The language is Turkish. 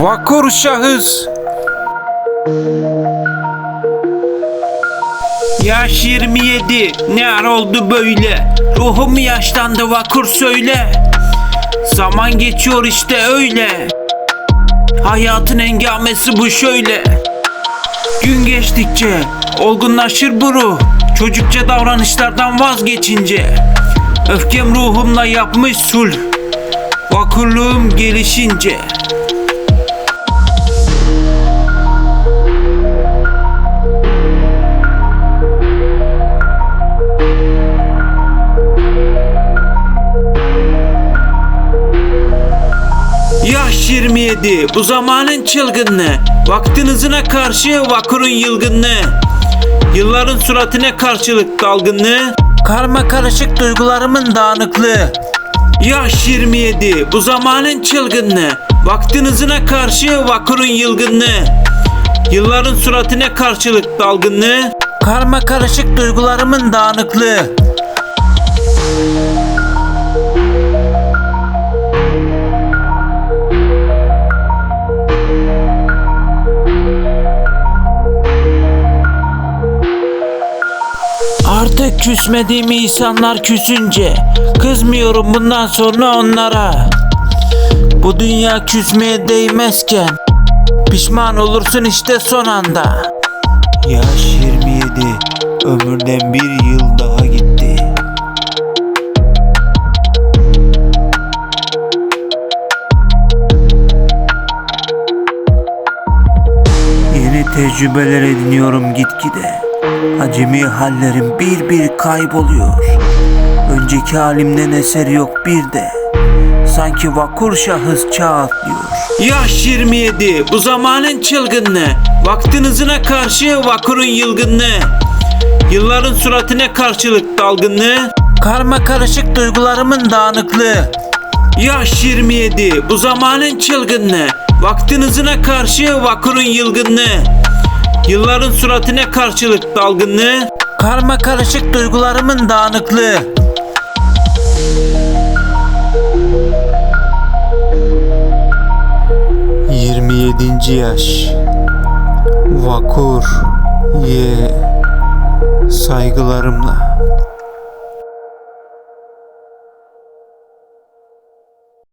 Vakur şahıs. Yaş 27. Ne ara oldu böyle? Ruhum yaşlandı vakur söyle. Zaman geçiyor işte öyle. Hayatın engamesi bu şöyle. Gün geçtikçe olgunlaşır bu ruh. Çocukça davranışlardan vazgeçince. Öfkem ruhumla yapmış sulh. Vakurluğum gelişince. Yaş 27 bu zamanın çılgınlığı. Vaktin hızına karşı vakurun yılgınlığı. Yılların suratine karşılık dalgınlığı. Karma karışık duygularımın dağınıklığı. Yaş 27 bu zamanın çılgınlığı. Vaktin hızına karşı vakurun yılgınlığı. Yılların suratine karşılık dalgınlığı. Karma karışık duygularımın dağınıklığı Artık küsmediğim insanlar küsünce Kızmıyorum bundan sonra onlara. Bu dünya küsmeye değmezken Pişman olursun işte son anda. Yaş 27 Ömürden bir yıl daha gitti. Yeni tecrübeler ediniyorum gitgide. Acemi hallerim bir bir kayboluyor. Önceki halimden eser yok bir de. Sanki vakur şahıs çağ atlıyor. Yaş 27 bu zamanın çılgınlığı. Vaktin hızına karşı vakurun yılgınlığı. Yılların suratine karşılık dalgınlığı. Karma karışık duygularımın dağınıklığı. Yaş 27 bu zamanın çılgınlığı. Vaktin hızına karşı vakurun yılgınlığı. Yılların suratine karşılık dalgınlığı. Karma karışık duygularımın dağınıklığı. Yirmi yedinci yaş. Vakur. Ye. Saygılarımla.